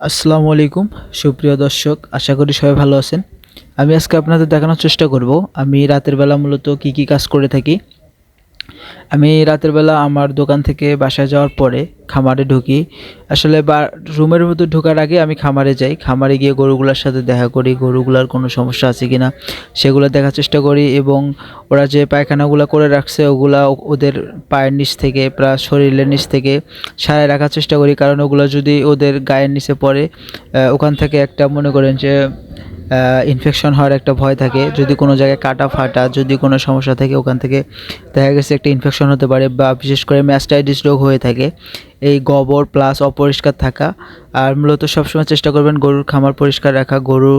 আসসালামু আলাইকুম। সুপ্রিয় দর্শক, আশা করি সবাই ভালো আছেন। আমি আজকে আপনাদের দেখানোর চেষ্টা করব, আমি রাতের বেলা মূলত কি কি কাজ করে থাকি। আমি রাতের বেলা আমার দোকান থেকে বাসায় যাওয়ার পরে খামারে ঢুকি। আসলে বা, রুমের মধ্যে ঢোকার আগে আমি খামারে যাই। খামারে গিয়ে গরুগুলোর সাথে দেখা করি, গরুগুলার কোনো সমস্যা আছে কিনা সেগুলো দেখার চেষ্টা করি এবং ওরা যে পায়খানাগুলো করে রাখছে ওগুলা ওদের পায়ের নিচ থেকে প্রায় শরীরের নিচ থেকে সারায় রাখার চেষ্টা করি। কারণ ওগুলো যদি ওদের গায়ের নিচে পড়ে ওখান থেকে একটা মনে করেন যে ইনফেকশন হওয়ার একটা ভয় থাকে। যদি কোনো জায়গায় কাটা ফাটা, যদি কোনো সমস্যা থাকে, ওখান থেকে দেখা গেছে একটা ইনফেকশন হতে পারে বা বিশেষ করে ম্যাস্টাইটিস রোগ হয়ে থাকে। এই গোবর প্লাস অপরিষ্কার থাকা। আর মূলত সবসময় চেষ্টা করবেন গরুর খামার পরিষ্কার রাখা, গরু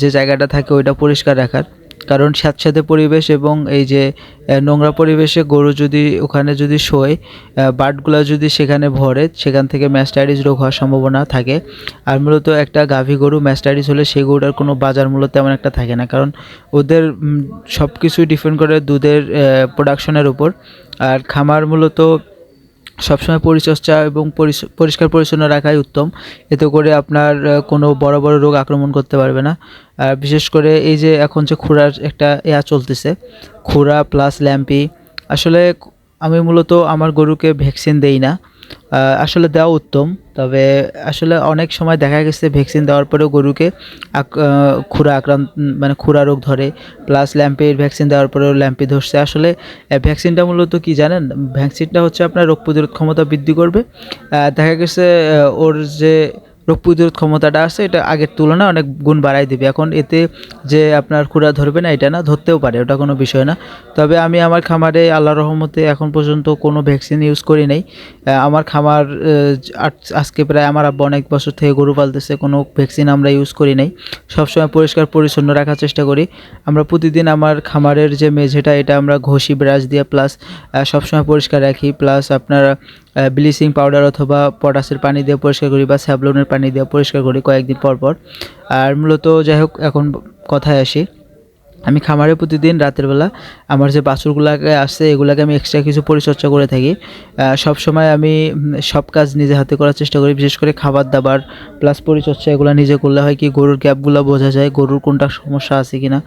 যে জায়গাটা থাকে ওইটা পরিষ্কার রাখার। কারণ স্যাঁতস্যাঁতে পরিবেশ এবং এই যে নোংরা পরিবেশে গরু যদি ওখানে যদি শোয় বার্ডগুলো যদি সেখানে ভরে, সেখান থেকে ম্যাস্টাইটিস রোগ হওয়ার সম্ভাবনা থাকে। আর মূলত একটা গাভী গরু ম্যাস্টাইটিস হলে সেই গরুটার কোনো বাজার মূল্য তেমন একটা থাকে না। কারণ ওদের সব কিছুই ডিপেন্ড করে দুধের প্রোডাকশনের উপর। আর খামার মূলত সবসময় পরিচর্যা এবং পরিষ্কার পরিচ্ছন্ন রাখাই উত্তম। এতে করে আপনার কোনো বড় বড় রোগ আক্রমণ করতে পারবে না। আর বিশেষ করে এই যে এখন যে খুরার একটা ইয়া চলতেছে খুরা প্লাস ল্যাম্পি আসলে আমি মূলত আমার গরুকে ভ্যাকসিন দেই না। আসলে দেওয়া উত্তম। তবে আসলে অনেক সময় দেখা গেছে ভ্যাকসিন দেওয়ার পরেও গরুকে খুরা আক্রান্ত মানে খুরা রোগ ধরে। প্লাস ল্যাম্পের ভ্যাকসিন দেওয়ার পরেও ল্যাম্পি ধরছে। আসলে ভ্যাকসিনটা মূলত কি জানেন? ভ্যাকসিনটা হচ্ছে আপনার রোগ প্রতিরোধ ক্ষমতা বৃদ্ধি করবে। দেখা গেছে ওর যে রোগ প্রতিরোধ ক্ষমতাটা আছে, এটা আগের তুলনায় অনেক গুণ বাড়াই দেবে। এখন এতে যে আপনার খুরা ধরবে না, এটা না, ধরতেও পারে, ওটা কোনো বিষয় না। তবে আমি আমার খামারে আল্লাহ রহমতে এখন পর্যন্ত কোনো ভ্যাকসিন ইউজ করি নাই। আমার খামার আজ- আজকে প্রায় আমার আব্বা অনেক বছর থেকে গরু পালতেছে, কোনো ভ্যাকসিন আমরা ইউজ করি নাই। সবসময় পরিষ্কার পরিচ্ছন্ন রাখার চেষ্টা করি। আমরা প্রতিদিন আমার খামারের যে মেঝেটা, এটা আমরা ঘষি, ব্রাশ দিয়ে প্লাস সবসময় পরিষ্কার রাখি প্লাস আপনার ব্লিচিং পাউডার অথবা পটাশের পানি দিয়ে পরিষ্কার করি বা স্যাবলনের পানি দিয়ে পরিষ্কার করি কয়েকদিন পর পর। আর মূলত যাই হোক, এখন কথায় আসি। আমি খামারে প্রতিদিন রাতের বেলা আমার যে বাছুরগুলোকে আসছে, এগুলাকে আমি এক্সট্রা কিছু পরিচর্যা করে থাকি। সব সময় আমি সব কাজ নিজে হাতে করার চেষ্টা করি, বিশেষ করে খাবার দাবার প্লাস পরিচর্যা এগুলো নিজে করলে হয় কি, গরুর গ্যাপগুলো বোঝা যায়, গরুর কোনটা সমস্যা আছে কি না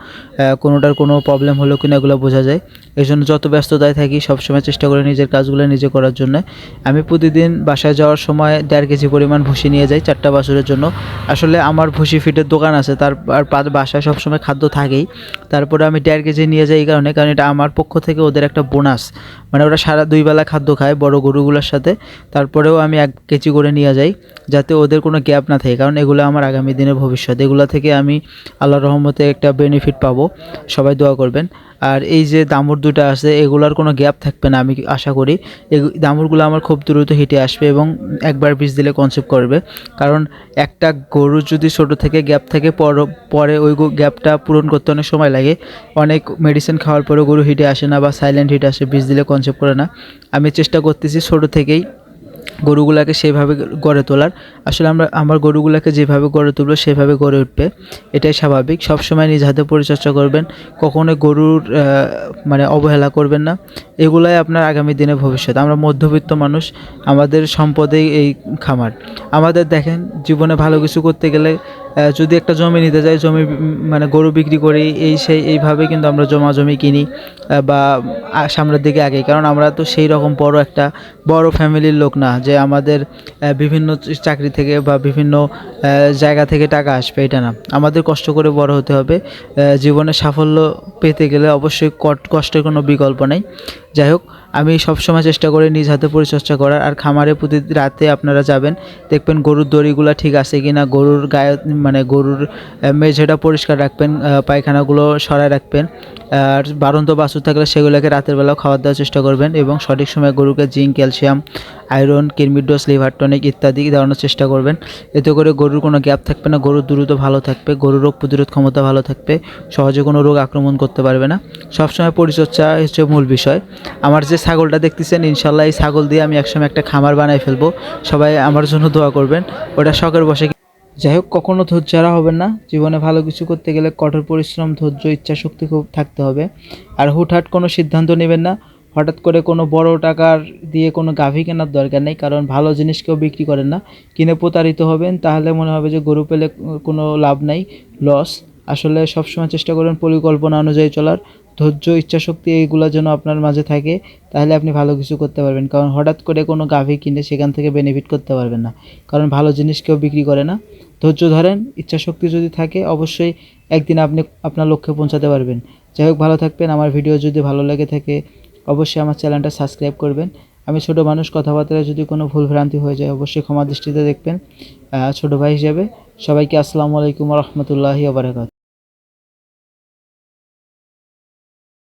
কোনোটার কোনো প্রবলেম হলো কিনা এগুলো বোঝা যায়। এই জন্য যত ব্যস্ততায় থাকি, সবসময় চেষ্টা করি নিজের কাজগুলো নিজে করার জন্য। আমি প্রতিদিন বাসায় যাওয়ার সময় দেড় কেজি পরিমাণ ভুসি নিয়ে যাই চারটা বাছুরের জন্য। আসলে আমার ভুসি ফিটের দোকান আছে, তার, আর বাসায় সবসময় খাদ্য থাকেই। তারপরে আমি দেড় কেজি নিয়ে যাই এই কারণে, কারণ এটা আমার পক্ষ থেকে ওদের একটা বোনাস। মানে ওরা সারা দুই বেলা খাদ্য খায় বড় গরুগুলোর সাথে। তারপরেও আমি এক কেজি করে নিয়ে যাই, যাতে ওদের কোনো গ্যাপ না থাকে। কারণ এগুলো আমার আগামী দিনের ভবিষ্যৎ। এগুলো থেকে আমি আল্লাহ রহমতে একটা বেনিফিট পাবো। সবাই দোয়া করবেন। আর এই যে দামুর দুটো আছে, এগুলোর কোনো গ্যাপ থাকবে না আমি আশা করি। দামুরগুলো আমার খুব দ্রুত হিটে আসবে এবং একবার বীজ দিলে কনসেপ্ট করবে। কারণ একটা গরু যদি ছোট থেকে গ্যাপ থাকে, পর, পরে ওই গ্যাপটা পূরণ করতে অনেক সময় লাগে। অনেক মেডিসিন খাওয়ার পরেও গরু হিটে আসে না বা সাইলেন্ট হিট আসে, বীজ দিলে কনসেপ্ট করে না। আমি চেষ্টা করতেছি ছোট থেকেই গরুগুলাকে সেইভাবে গড়ে তোলার। আসলে আমরা, আমার গরুগুলাকে যেভাবে গড়ে তুলবো, সেভাবে গড়ে উঠবে। এটাই স্বাভাবিক। সবসময় নিজ হাতে পরিচর্যা করবেন। কখনোই গরুর মানে অবহেলা করবেন না। এগুলাই আপনার আগামী দিনে ভবিষ্যৎ। আমরা মধ্যবিত্ত মানুষ, আমাদের সম্পদেই এই খামার। আমাদের দেখেন, জীবনে ভালো কিছু করতে গেলে যদি একটা জমি নিতে যাই, জমি মানে গরু বিক্রি করি, এই সেই, এইভাবে কিন্তু আমরা জমা জমি কিনি বা সামনের দিকে আগে। কারণ আমরা তো সেই রকম বড় একটা, বড় ফ্যামিলির লোক না, যে আমাদের বিভিন্ন চাকরি থেকে বা বিভিন্ন জায়গা থেকে টাকা আসবে, এটা না। আমাদের কষ্ট করে বড় হতে হবে। জীবনে সাফল্য পেতে গেলে অবশ্যই কষ্টের কোনো বিকল্প নেই। যাই হোক আমি সবসময় চেষ্টা করি নিজ হাতে পরিচর্যা করার। আর খামারে প্রতি রাতে আপনারা যাবেন, দেখবেন গরুর দড়িগুলো ঠিক আছে কি না গরুর গায়ে মানে গরুর মেঝেটা পরিষ্কার রাখবেন পায়খানাগুলো সরায় রাখবেন, আর বারন্ত বাছুর থাকলে সেগুলোকে রাতের বেলাও খাওয়ার দেওয়ার চেষ্টা করবেন এবং সঠিক সময় গরুকে জিঙ্ক, ক্যালসিয়াম আয়রন কিরমিডোস লিভার টনিক ইত্যাদি দেওয়ানোর চেষ্টা করবেন। এতে করে গরুর কোনো গ্যাপ থাকবে না গরুর দ্রুত ভালো থাকবে গরুর রোগ প্রতিরোধ ক্ষমতা ভালো থাকবে, সহজে কোনো রোগ আক্রমণ করতে পারবে না। সবসময় পরিচর্যা হচ্ছে মূল বিষয়। আমার যে ছাগলটা দেখতেছেন, ইনশাল্লাহ এই ছাগল দিয়ে আমি একসময় একটা খামার বানাই ফেলব। সবাই আমার জন্য দোয়া করবেন। ওটা শখের বসে যাই হোক, কখনো ধৈর্য হারা হবেন না। জীবনে ভালো কিছু করতে গেলে কঠোর পরিশ্রম, ধৈর্য ইচ্ছা শক্তি খুব থাকতে হবে। আর হুটহাট কোনো সিদ্ধান্ত নেবেন না। হঠাৎ করে কোনো বড় টাকার দিয়ে কোনো গাভী কেনার দরকার নেই, কারণ ভালো জিনিস কেউ বিক্রি করেন না। কিনে প্রতারিত হবেন, তাহলে মনে হবে যে গরু পেলে কোনো লাভ নাই লস আসলে সবসময় চেষ্টা করবেন পরিকল্পনা অনুযায়ী চলার। ধৈর্য, ইচ্ছাশক্তি এইগুলো যেন আপনার মাঝে থাকে, তাহলে আপনি ভালো কিছু করতে পারবেন। কারণ হঠাৎ করে কোনো গাভী কিনে সেখান থেকে বেনিফিট করতে পারবেন না। কারণ ভালো জিনিস কেউ বিক্রি করে না। ধৈর্য ধরেন, ইচ্ছাশক্তি যদি থাকে, অবশ্যই একদিন আপনি, আপনার লক্ষ্যে পৌঁছাতে পারবেন। যাই হোক, ভালো থাকবেন। আমার ভিডিও যদি ভালো লেগে থাকে অবশ্যই আমার চ্যানেলটা সাবস্ক্রাইব করবেন। আমি ছোট মানুষ, কথাবার্তায় যদি কোনো ভুলভ্রান্তি হয়ে যায়, অবশ্যই ক্ষমা দৃষ্টিতে দেখবেন। ছোট ভাই হিসেবে সবাইকে আসসালামু আলাইকুম রহমতুল্লাহি আবরাকাত